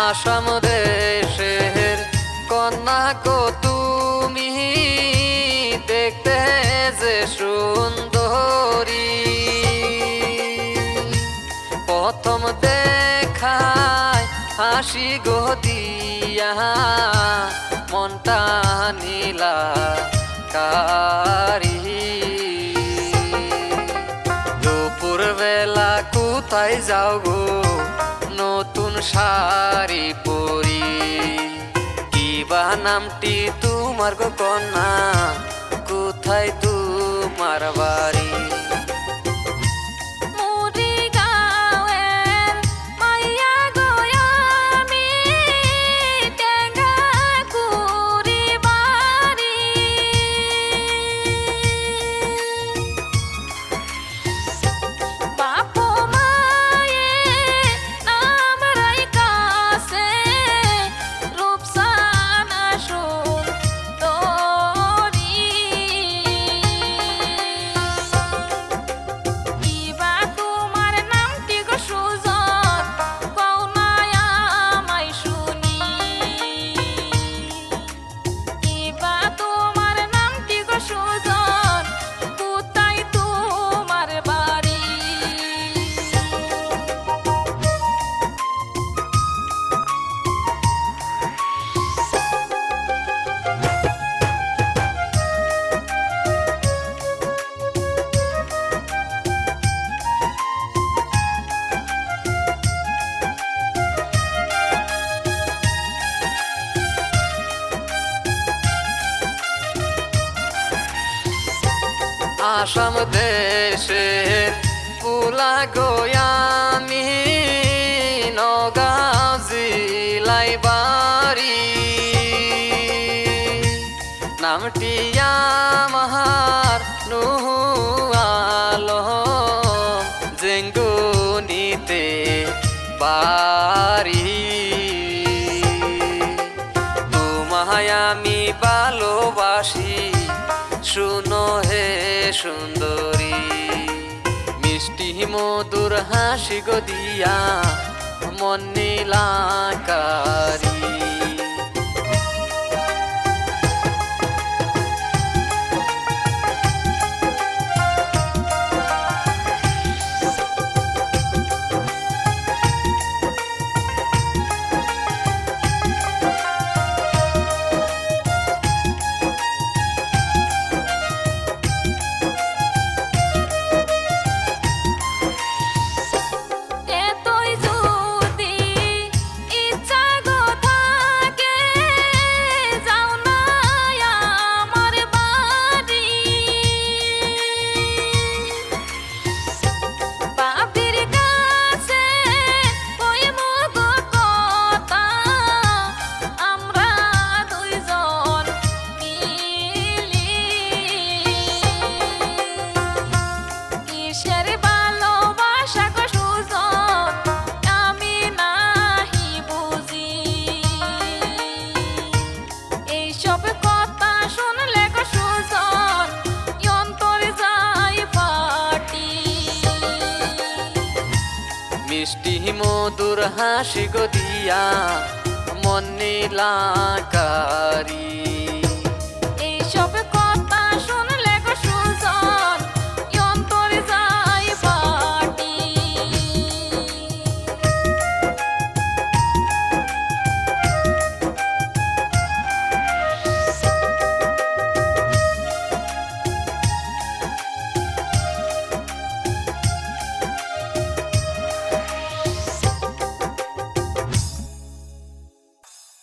আসাম দেশের কন্যা কো তুমি দেখতে যে সুন্দরী। প্রথম দেখায় হাসি গো দিয়া, মনটা নীলা কারি কোথায় যাও গো? নতুন শাড়ি পরি। কিবা নামটি তোমার গো কন্যা? কোথায় তোমার বাড়ি? আসাম দেশের পুলা গোয়ামি নগাঁও জিলাই বাড়ি। নামটি আমার নুহু আলম জেঙ্গুনিতে বাড়ি। তোমায় আমি ভালোবাসি সুন্দরী। মিষ্টি মধুর হাসি গদিয়া দিয়া মন নীলাকারী। মিষ্টি মধুর হাসি গদিয়া মনে লাকারী